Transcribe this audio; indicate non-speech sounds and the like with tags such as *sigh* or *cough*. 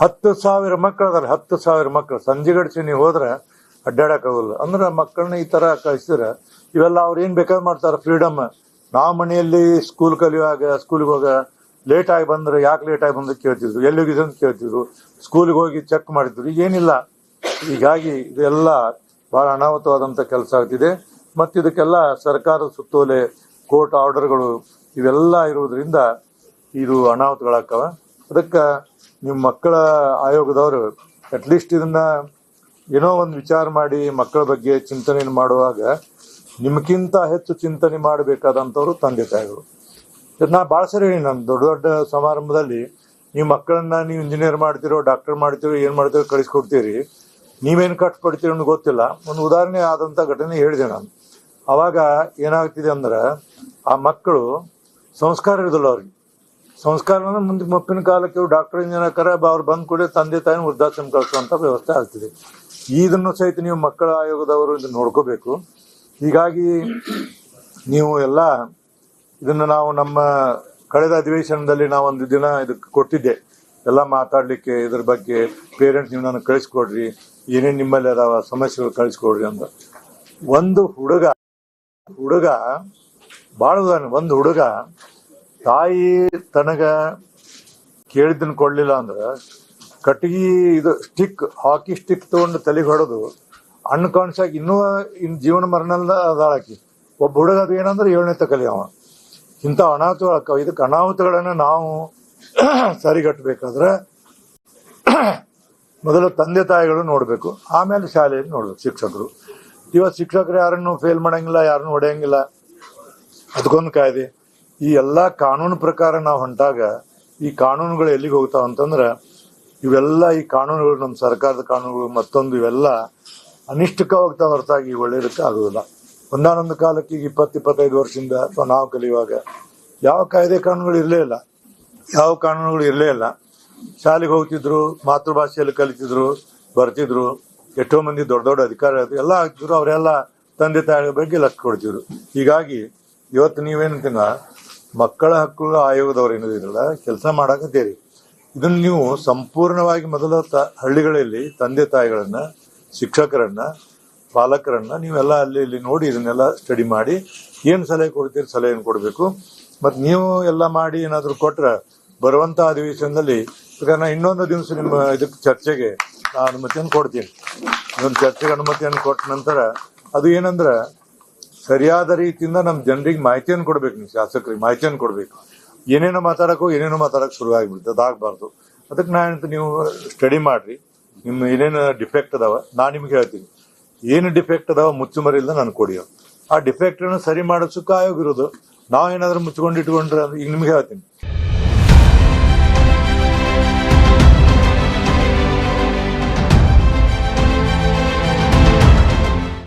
ಹತ್ತು ಸಾವಿರ ಮಕ್ಕಳು ಅದಾರ, ಹತ್ತು ಸಾವಿರ ಮಕ್ಕಳು ಸಂಜೆ ಗಡಿಸಿ ನೀವು ಹೋದ್ರೆ ಅಡ್ಡಾಡಕ್ಕಾಗಲ್ಲ. ಅಂದ್ರೆ ಮಕ್ಕಳನ್ನ ಈ ತರ ಕಳಿಸಿದ್ರೆ ಇವೆಲ್ಲ ಅವ್ರು ಏನ್ ಬೇಕಾದ್ರೆ ಮಾಡ್ತಾರೆ ಫ್ರೀಡಮ್ ನಾವು ಮನೆಯಲ್ಲಿ ಸ್ಕೂಲ್ ಕಲಿಯುವಾಗ ಸ್ಕೂಲ್ಗೆ ಹೋಗ ಲೇಟ್ ಆಗಿ ಬಂದ್ರೆ ಯಾಕೆ ಲೇಟ್ ಆಗಿ ಬಂದ್ರೆ ಕೇಳ್ತಿದ್ರು. ಎಲ್ಲಿ ಹೋಗಿದ್ರು ಅಂತ ಕೇಳ್ತಿದ್ರು. ಸ್ಕೂಲ್ಗೆ ಹೋಗಿ ಚೆಕ್ ಮಾಡಿದ್ರು. ಏನಿಲ್ಲ. ಹೀಗಾಗಿ ಇದೆಲ್ಲ ಬಹಳ ಅನಾಹುತವಾದಂತ ಕೆಲಸ ಆಗ್ತಿದೆ. ಮತ್ತು ಇದಕ್ಕೆಲ್ಲ ಸರ್ಕಾರದ ಸುತ್ತೋಲೆ ಕೋರ್ಟ್ ಆರ್ಡರ್ಗಳು ಇವೆಲ್ಲ ಇರುವುದರಿಂದ ಇದು ಅನಾಹುತಗಳಾಗ್ತವ. ಅದಕ್ಕೆ ನಿಮ್ಮ ಮಕ್ಕಳ ಆಯೋಗದವರು ಅಟ್ಲೀಸ್ಟ್ ಇದನ್ನ ಏನೋ ಒಂದು ವಿಚಾರ ಮಾಡಿ ಮಕ್ಕಳ ಬಗ್ಗೆ ಚಿಂತನೆ ಮಾಡುವಾಗ ನಿಮ್ಗಿಂತ ಹೆಚ್ಚು ಚಿಂತನೆ ಮಾಡಬೇಕಾದಂಥವ್ರು ತಂದೆ ತಾಯಿಗಳು. ನಾ ಭಾಳ ಸರಿ ನಾನು ದೊಡ್ಡ ದೊಡ್ಡ ಸಮಾರಂಭದಲ್ಲಿ ನೀವು ಮಕ್ಕಳನ್ನ ನೀವು ಇಂಜಿನಿಯರ್ ಮಾಡ್ತಿರೋ ಡಾಕ್ಟರ್ ಮಾಡ್ತಿರೋ, ಏನು ಮಾಡ್ತಿರೋ ಕಳಿಸ್ಕೊಡ್ತೀರಿ, ನೀವೇನು ಕಷ್ಟಪಡ್ತೀರೋ ಅನ್ನೋ ಗೊತ್ತಿಲ್ಲ. ಒಂದು ಉದಾಹರಣೆ ಆದಂಥ ಘಟನೆ ಹೇಳಿದೆ ನಾನು. ಅವಾಗ ಏನಾಗ್ತಿದೆ ಅಂದ್ರೆ ಆ ಮಕ್ಕಳು ಸಂಸ್ಕಾರ ಇರೋದಿಲ್ಲ ಅವ್ರಿಗೆ ಸಂಸ್ಕಾರ ಮುಂದೆ ಮುಪ್ಪಿನ ಕಾಲಕ್ಕೆ ಡಾಕ್ಟರ್ ಇಂಜಿನಿಯರ್ ಕರೆ ಅವ್ರು ಬಂದ್ ಕೂಡ ತಂದೆ ತಾಯಿನ ವೃದ್ಧಾಶ್ರಮ ಕಳಿಸುವಂತ ವ್ಯವಸ್ಥೆ ಆಗ್ತಿದೆ. ಇದನ್ನು ಸಹಿತ ನೀವು ಮಕ್ಕಳ ಆಯೋಗದವರು ಇದನ್ನು ನೋಡ್ಕೋಬೇಕು. ಹೀಗಾಗಿ ನೀವು ಎಲ್ಲ ಇದನ್ನು ನಾವು ನಮ್ಮ ಕಳೆದ ಅಧಿವೇಶನದಲ್ಲಿ ನಾವು ಒಂದು ದಿನ ಇದಕ್ಕೆ ಕೊಟ್ಟಿದ್ದೆ. ಎಲ್ಲ ಮಾತಾಡಲಿಕ್ಕೆ ಇದ್ರ ಬಗ್ಗೆ ಪೇರೆಂಟ್ಸ್ ನೀವು ನನಗೆ ಕಳಿಸ್ಕೊಡ್ರಿ, ಏನೇನು ನಿಮ್ಮಲ್ಲಿ ಅದಾವ ಸಮಸ್ಯೆಗಳು ಕಳಿಸ್ಕೊಡ್ರಿ ಅಂತ ಒಂದು ಹುಡುಗ ಹುಡುಗ ಭಾಳ ಒಂದು ಹುಡುಗ ತಾಯಿ ತನಗ ಕೇಳಿದ್ದನ್ನು ಕೊಡ್ಲಿಲ್ಲ ಅಂದ್ರೆ ಕಟ್ಟಿಗೆ ಇದು ಸ್ಟಿಕ್ ಹಾಕಿ ಸ್ಟಿಕ್ ತಗೊಂಡು ತಲೆಗೆ ಹೊಡೆದು ಅನ್ಕಾನ್ಶಾಗಿ ಇನ್ನೂ ಇನ್ ಜೀವನ ಮರಣಲ್ಲ ಅದಾಳಕಿ ಒಬ್ಬ ಹುಡುಗ ಅದು ಏನಂದ್ರೆ ಏಳನೇ ತಕಲಿ ಅವ. ಇಂಥ ಅಕ್ಕಾವ. ಇದಕ್ಕೆ ಅನಾಹುತಗಳನ್ನ ನಾವು *clears throat* ಸರಿಗಟ್ಟಬೇಕಾದ್ರೆ *clears throat* ಮೊದಲು ತಂದೆ ತಾಯಿಗಳು ನೋಡಬೇಕು. ಆಮೇಲೆ ಶಾಲೆಯಲ್ಲಿ ನೋಡ್ಬೇಕು ಶಿಕ್ಷಕರು. ಇವತ್ತು ಶಿಕ್ಷಕರು ಯಾರನ್ನು ಫೇಲ್ ಮಾಡಂಗಿಲ್ಲ, ಯಾರನ್ನು ಹೊಡೆಯಂಗಿಲ್ಲ. ಅದಕ್ಕೊಂದು ಕಾಯ್ದೆ. ಈ ಎಲ್ಲ ಕಾನೂನು ಪ್ರಕಾರ ನಾವು ಹೊಂಟಾಗ ಈ ಕಾನೂನುಗಳು ಎಲ್ಲಿಗೆ ಹೋಗ್ತಾವ ಅಂತಂದ್ರೆ ಇವೆಲ್ಲ ಈ ಕಾನೂನುಗಳು ನಮ್ಮ ಸರ್ಕಾರದ ಕಾನೂನುಗಳು ಮತ್ತೊಂದು ಇವೆಲ್ಲ ಅನಿಷ್ಟಕವಾಗ್ತಾ ಹೊರತಾಗಿ ಒಳ್ಳೇದಕ್ಕೆ ಆಗೋದಿಲ್ಲ. ಒಂದಾನೊಂದು ಕಾಲಕ್ಕೆ ಈಗ ಇಪ್ಪತ್ತು, ಇಪ್ಪತ್ತೈದು ವರ್ಷದಿಂದ ಅಥವಾ ನಾವು ಕಲಿಯುವಾಗ ಯಾವ ಕಾಯ್ದೆ ಕಾನೂನುಗಳು ಇರಲೇ ಇಲ್ಲ. ಯಾವ ಕಾನೂನುಗಳು ಇರಲೇ ಇಲ್ಲ. ಶಾಲೆಗೆ ಹೋಗ್ತಿದ್ರು, ಮಾತೃಭಾಷೆಯಲ್ಲಿ ಕಲಿತಿದ್ರು, ಬರ್ತಿದ್ರು, ಎಷ್ಟೋ ಮಂದಿ ದೊಡ್ಡ ದೊಡ್ಡ ಅಧಿಕಾರ ಎಲ್ಲ ಆಗ್ತಿದ್ರು, ಅವರೆಲ್ಲ ತಂದೆ ತಾಯಿಗಳ ಬಗ್ಗೆ ಲಕ್ಷ ಕೊಡ್ತಿದ್ರು. ಹೀಗಾಗಿ ಇವತ್ತು ನೀವೇನಂತೀನ ಮಕ್ಕಳ ಹಕ್ಕುಗಳ ಆಯೋಗದವ್ರು ಏನಿದಿರಲ್ಲ ಕೆಲಸ ಮಾಡಕತ್ತೀರಿ. ಇದನ್ನ ನೀವು ಸಂಪೂರ್ಣವಾಗಿ ಮೊದಲ ತ, ಹಳ್ಳಿಗಳಲ್ಲಿ ತಂದೆ ತಾಯಿಗಳನ್ನ, ಶಿಕ್ಷಕರನ್ನ, ಪಾಲಕರನ್ನ ನೀವೆಲ್ಲ ಅಲ್ಲಿ ಇಲ್ಲಿ ನೋಡಿ ಇದನ್ನೆಲ್ಲ ಸ್ಟಡಿ ಮಾಡಿ ಏನು ಸಲಹೆ ಕೊಡ್ತೀರಿ ಸಲಹೆಯನ್ನು ಕೊಡಬೇಕು. ಮತ್ತು ನೀವು ಎಲ್ಲ ಮಾಡಿ ಏನಾದರೂ ಕೊಟ್ಟರೆ ಬರುವಂಥ ಅಧಿವೇಶನದಲ್ಲಿ ಯಾಕಂದ್ರೆ ಇನ್ನೊಂದು ದಿವಸ ನಿಮ್ಮ ಇದಕ್ಕೆ ಚರ್ಚೆಗೆ ನಾನು ಅನುಮತಿಯನ್ನು ಕೊಡ್ತೀನಿ. ಇನ್ನೊಂದು ಚರ್ಚೆಗೆ ಅನುಮತಿಯನ್ನು ಕೊಟ್ಟ ನಂತರ ಅದು ಏನಂದ್ರೆ ಸರಿಯಾದ ರೀತಿಯಿಂದ ನಮ್ಮ ಜನರಿಗೆ ಮಾಹಿತಿಯನ್ನು ಕೊಡ್ಬೇಕು ನೀವು ಶಾಸಕರಿಗೆ ಮಾಹಿತಿಯನ್ನು ಕೊಡಬೇಕು. ಏನೇನೋ ಏನೇನೋ ಮಾತಾಡಕ್ಕೆ ಶುರು ಆಗಿಬಿಡುತ್ತೆ ಅದಾಗಬಾರ್ದು ಅದಕ್ಕೆ ನಾ ಹೇಳ್ತೀನಿ ನೀವು ಸ್ಟಡಿ ಮಾಡ್ರಿ, ನಿಮ್ಮ ಏನೇನು ಡಿಫೆಕ್ಟ್ ಅದಾವ, ನಾ ನಿಮ್ಗೆ ಹೇಳ್ತೀನಿ. ಏನು ಡಿಫೆಕ್ಟ್ ಅದಾವ ಮುಚ್ಚುಮರಿ ಇಲ್ಲದ ನಾನು ಕೊಡಿ ಆ ಡಿಫೆಕ್ಟ್ ಸರಿ ಮಾಡೋಸಕ್ಕೆ ಆಯೋಗ ಇರೋದು. ಏನಾದರೂ ಮುಚ್ಕೊಂಡು ಇಟ್ಕೊಂಡ್ರೆ ಈಗ ನಿಮ್ಗೆ ಹೇಳ್ತೀನಿ.